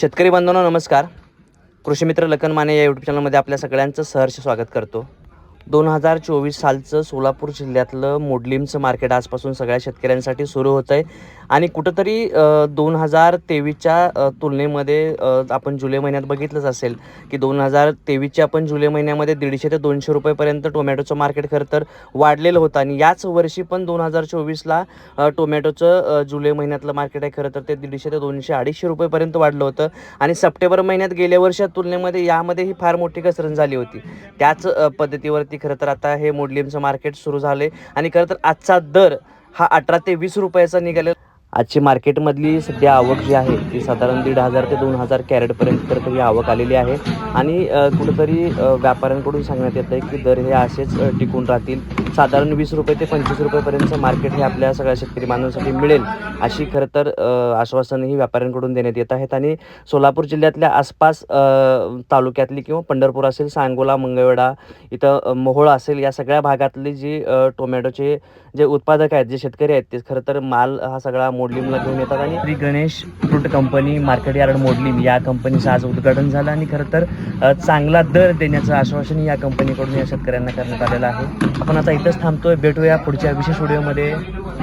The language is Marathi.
शेतकरी बांधवांनो नमस्कार. कृषी मित्र लखन माने या यूट्यूब चॅनलमध्ये आपल्या सगळ्यांचं सहर्ष स्वागत करतो. दोन हजार चोवीस सालचं सोलापूर जिल्ह्यातलं मोडलिमचं मार्केट आजपासून सगळ्या शेतकऱ्यांसाठी सुरू होतं आहे आणि कुठंतरी दोन हजार तेवीसच्या तुलनेमध्ये आपण जुलै महिन्यात बघितलंच असेल की दोन हजार तेवीसच्या आपण जुलै महिन्यामध्ये दीडशे ते दोनशे रुपयेपर्यंत टोमॅटोचं मार्केट खरं तर वाढलेलं होतं. आणि याच वर्षी पण दोन हजार चोवीसला टोमॅटोचं जुलै महिन्यातलं मार्केट आहे खरं तर ते दीडशे ते दोनशे अडीचशे रुपयेपर्यंत वाढलं होतं. आणि सप्टेंबर महिन्यात गेल्या वर्षात तुलनेमध्ये यामध्येही फार मोठी घसरण झाली होती. त्याच पद्धतीवरती पद्धतीवरती खरं तर आता हे मोडलिमचं मार्केट सुरू झाले आणि खरं तर आजचा दर हा अठरा ते वीस रुपयाचा निघाले आजची मार्केटमधली सध्या आवक जी आहे ती साधारण दीड हजार ते दोन हजार कॅरेटपर्यंत तर ही आवक आलेली आहे. आणि कुठंतरी व्यापाऱ्यांकडून सांगण्यात येतं आहे की दर हे असेच टिकून राहतील. साधारण वीस रुपये ते पंचवीस रुपयेपर्यंतचं मार्केट हे आपल्या सगळ्या शेतकरी बांधवांसाठी मिळेल अशी खरं तर आश्वासनही व्यापाऱ्यांकडून देण्यात येत आहेत. आणि सोलापूर जिल्ह्यातल्या आसपास तालुक्यातली किंवा पंढरपूर असेल सांगोला मंगळवेढा इथं मोहोळ असेल या सगळ्या भागातले जे टोमॅटोचे जे उत्पादक आहेत जे शेतकरी आहेत ते खरं तर माल हा सगळा मोडलीमला घेऊन येतात आणि Shri Ganesh fruit company market yard Modlim या कंपनीचं आज उद्घाटन झालं आणि खरं तर चांगला दर देण्याचं आश्वासन या कंपनीकडून या शेतकऱ्यांना करण्यात आलेलं आहे. आपण आता इथंच थांबतोय भेटूया पुढच्या विशेष व्हिडिओमध्ये.